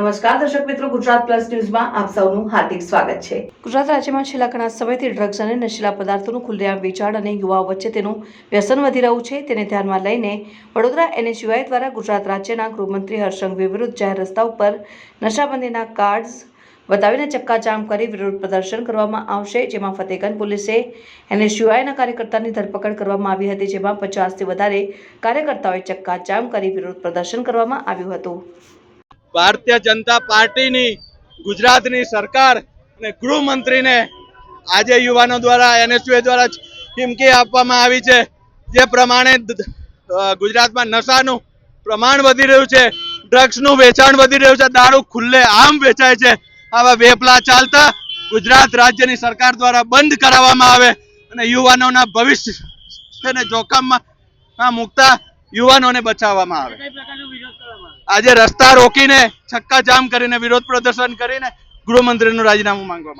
નમસ્કાર, દર્શક મિત્રો, ગુજરાત પ્લસ ન્યૂઝમાં આપ સૌનું હાર્દિક સ્વાગત છે. ગુજરાત રાજ્યમાં છેલ્લા ઘણા સમયથી ડ્રગ્સ અને નશીલા પદાર્થોનું ખુલ્લેઆમ વેચાણ અને યુવાઓ વચ્ચે તેનું વ્યસન વધી રહ્યું છે, તેને ધ્યાનમાં લઈને વડોદરા એનએસયુઆઈ દ્વારા ગુજરાત રાજ્યના ગૃહમંત્રી હર્ષંઘવી વિરુદ્ધ જાહેર રસ્તા ઉપર નશાબંધીના કાર્ડ્સ બતાવીને ચક્કાજામ કરી વિરોધ પ્રદર્શન કરવામાં આવશે, જેમાં ફતેગંજ પોલીસે એનએસયુઆઈના કાર્યકર્તાની ધરપકડ કરવામાં આવી હતી, જેમાં પચાસથી વધારે કાર્યકર્તાઓએ ચક્કાજામ કરી વિરોધ પ્રદર્શન કરવામાં આવ્યું હતું. ભારતીય જનતા પાર્ટીની, ગુજરાતની સરકાર અને ગૃહમંત્રીને આજે યુવાનો દ્વારા, એનએસયુએ દ્વારા ચીમકી આપવામાં આવી છે. જે પ્રમાણે ગુજરાતમાં નશાનું પ્રમાણ વધી રહ્યું છે, ડ્રગ્સનું વેચાણ વધી રહ્યું છે, દારૂ ખુલ્લે આમ વેચાય છે. આવા વેપલા ચાલતા ગુજરાત રાજ્યની સરકાર દ્વારા બંધ કરાવવામાં આવે અને યુવાનોના ભવિષ્યને જોખમમાં મુકતા યુવાનોને બચાવવામાં આવે. આજે રસ્તા રોકીને છક્કા જામ કરીને વિરોધ પ્રદર્શન કરીને ગૃહમંત્રીનું રાજીનામું માંગવામાં